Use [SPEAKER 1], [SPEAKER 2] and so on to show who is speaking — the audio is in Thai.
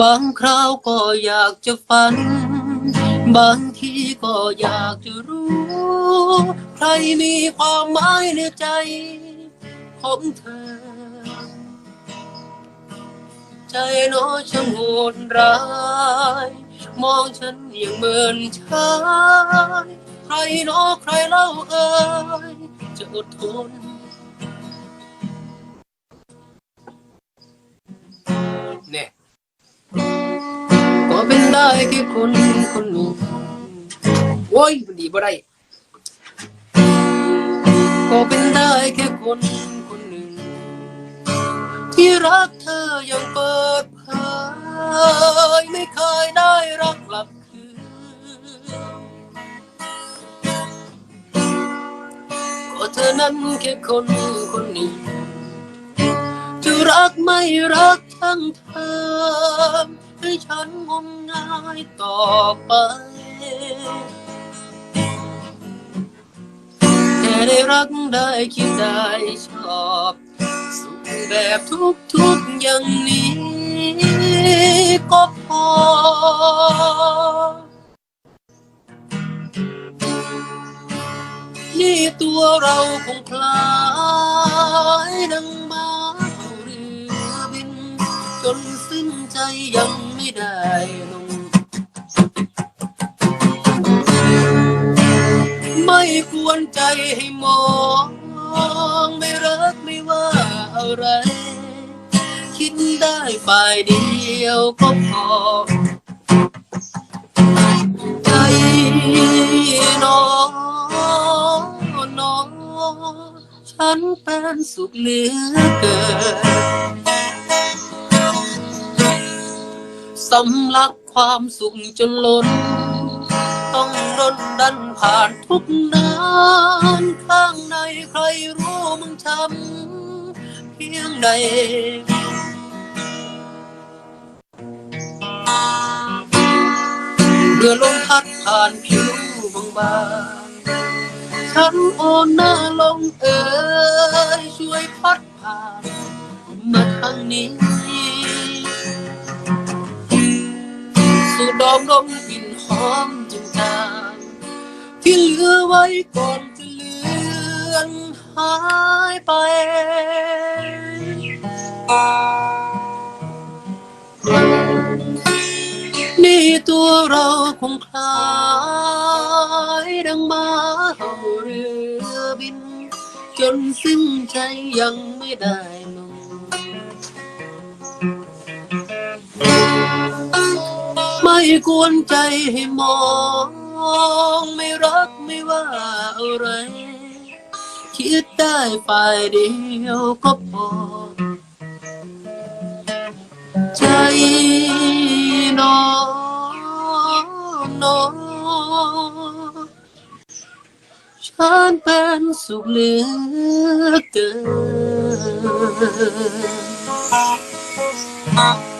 [SPEAKER 1] บางคราวก็อยากจะฝัน บางทีก็อยากจะรู้ ใครมีความหมายในใจของเธอ ใจน้อยช่างโหดร้าย มองฉันอย่างเหมือนชาย ใครน้อใครเล่าเอ่ยจะอดทน ได้แค่คนคนหนึ่งโอ้ยมันดีบ่ได้ก็เป็นได้แค่คนคนหนึ่ง ที่รักเธออยังเปิดเผยไม่เคยได้รักกลับคืนก็เธอนั้นแค่คนคนหนึ่งจะรักไม่รักทั้งเธอ ให้ฉันงมงายต่อไปแค่ได้รักได้คิดได้ชอบ สุขแบบทุกทุกอย่างนี้ก็พอ นี่ตัวเราคงคล้ายดังม้าเอาเรือบิน จนสิ้นใจยัง ไม่ได้ไม่ควรใจให้มอง ไม่รักไม่ว่าอะไร คิดได้ฝ่ายเดียวก็พอ ใจน้องน้องฉันเป็นสุขเหลือเกิน สำลักความสุขจนล้น ต้องรนดันผ่านทุกนานข้างในใครรู้มึงช้ำเพียงใดเรือลมพัดผ่านผิวบางๆฉันโอนหน้าลงเอ่ยช่วยพัดผ่านมาทางนี้ สูดดอมดมกลิ่นหอมจนจางที่เหลือไว้ก่อนจะเลือนหายไปนี่ตัวเราคงคล้ายดังม้าเอาเรือบิน จนสิ้นใจยังไม่ได้ลง กวนใจให้มอง ไม่รักไม่ว่าอะไร คิดได้ฝ่ายเดียวก็พอ ใจน้องน้องฉันเป็นสุขเหลือเกิน